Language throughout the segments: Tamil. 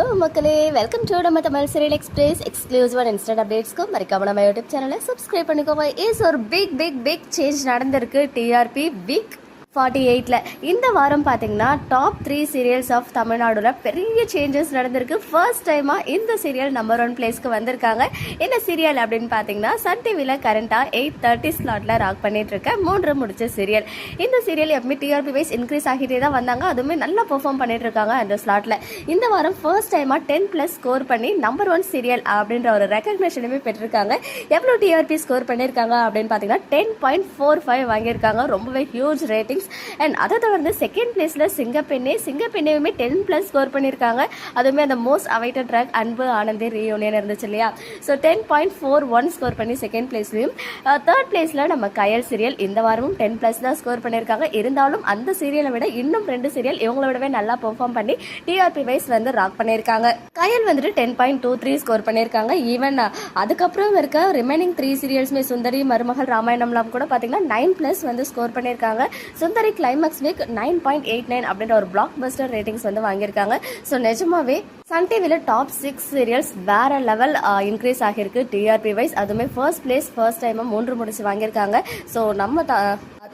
ஹலோ மக்களே வெல்கம் டு நம்ம Tamil serial express exclusive instant அப்டேட்ஸ்க்கும் மறக்காம நம்ம யூடியூப் சேனலை சப்ஸ்கிரைப் பண்ணிக்கோங்க. இஸ் ஒரு பிக் பிக் பிக் சேஞ்ச் நடந்திருக்கு. டிஆர்பி பிக் ஃபார்ட்டி எயிட்டில் இந்த வாரம் பார்த்தீங்கன்னா டாப் த்ரீ சீரியல்ஸ் ஆஃப் தமிழ்நாடுல பெரிய சேஞ்சஸ் நடந்திருக்கு. ஃபர்ஸ்ட் டைமாக இந்த சீரியல் நம்பர் ஒன் பிளேஸ்க்கு வந்திருக்காங்க. என்ன சீரியல் அப்படின்னு பார்த்தீங்கன்னா சன் டிவியில் கரண்ட்டாக எயிட் தேர்ட்டி ஸ்லாட்டில் ராக் பண்ணிட்டு இருக்க மூன்று முடிச்ச சீரியல் இந்த சீரியல் எப்பவுமே டிஆர்பி வைஸ் இன்க்ரீஸ் ஆகிட்டே தான் வந்தாங்க. அதுவுமே நல்லா பெர்ஃபார்ம் பண்ணிட்டு இருக்காங்க அந்த ஸ்லாட்டில் இந்த வாரம் ஃபர்ஸ்ட் டைமாக டென் ப்ளஸ் ஸ்கோர் பண்ணி நம்பர் ஒன் சீரியல் அப்படின்ற ஒரு ரெக்கக்னேஷனுமே பெற்றிருக்காங்க. எவ்வளோ டிஆர்பி ஸ்கோர் பண்ணியிருக்காங்க அப்படின்னு பார்த்தீங்கன்னா டென் பாயிண்ட் ஃபோர் ஃபைவ் வாங்கியிருக்காங்க. ரொம்பவே ஹியூஜ் கேம்ஸ் அண்ட் அதை தொடர்ந்து செகண்ட் பிளேஸில் சிங்கப்பெண்ணே சிங்கப்பெண்ணையுமே டென் ப்ளஸ் ஸ்கோர் பண்ணியிருக்காங்க. அதுவுமே அந்த மோஸ்ட் அவைட்டட் ட்ராக் அன்பு ஆனந்தி ரீயூனியன் இருந்துச்சு இல்லையா? So ten point four one score பண்ணி செகண்ட் பிளேஸ்லையும் தேர்ட் பிளேஸில் நம்ம கயல் சீரியல் இந்த வாரமும் டென் ப்ளஸ் தான் ஸ்கோர் பண்ணியிருக்காங்க. இருந்தாலும் அந்த சீரியலை விட இன்னும் ரெண்டு சீரியல் இவங்கள விடவே நல்லா பெர்ஃபார்ம் பண்ணி டிஆர்பி வைஸ் வந்து ராக் பண்ணியிருக்காங்க. கயல் வந்துட்டு ten point two three score பண்ணியிருக்காங்க. ஈவன் அதுக்கப்புறம் இருக்க ரிமைனிங் த்ரீ சீரியல்ஸ்மே சுந்தரி மருமகள் ராமாயணம்லாம் கூட பார்த்தீங்கன்னா நைன் ப்ளஸ் வந்து ஸ்கோர் பண்ணியிருக்காங்க. So Sundari climax week nine point eight nine அப்படின்ற ஒரு பிளாக் பஸ்டர் ரேட்டிங்ஸ் வந்து வாங்கியிருக்காங்க. ஸோ நிஜமாவே சன் டிவியில் டாப் சிக்ஸ் சீரியல்ஸ் வேற லெவல் இன்க்ரீஸ் ஆகியிருக்கு. டிஆர்பி வைஸ் அதுவுமே ஃபர்ஸ்ட் பிளேஸ் ஃபர்ஸ்ட் டைமாக மூன்று முடிச்சு வாங்கியிருக்காங்க. ஸோ நம்ம த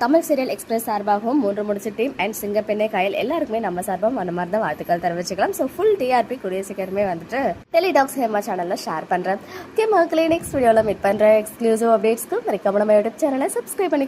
தமிழ் சீரியல் எக்ஸ்பிரஸ் சார்பாகவும் மூன்று முடிச்சு டீம் அண்ட் சிங்கப்பெண்ணை கயல் எல்லாருக்குமே நம்ம சார்பாக அந்த மாதிரி தான் வாழ்த்துக்கள் தெரிவிச்சுக்கலாம். ஸோ ஃபுல் டிஆர்பி கூடிய சீக்கிரமே வந்துட்டு டெலிடாக்ஸ் ஹேமா சேனலில் ஷேர் பண்ணுறேன் ஓகே மக்களே நெக்ஸ்ட் வீடியோவில் மீட் பண்ணுறேன் எக்ஸ்க்ளூசிவ் அப்டேட்ஸ்க்கு மறக்காம நம்ம யூடியூப் சேனலை சப்ஸ்கிரைப் பண்ணிக்கோ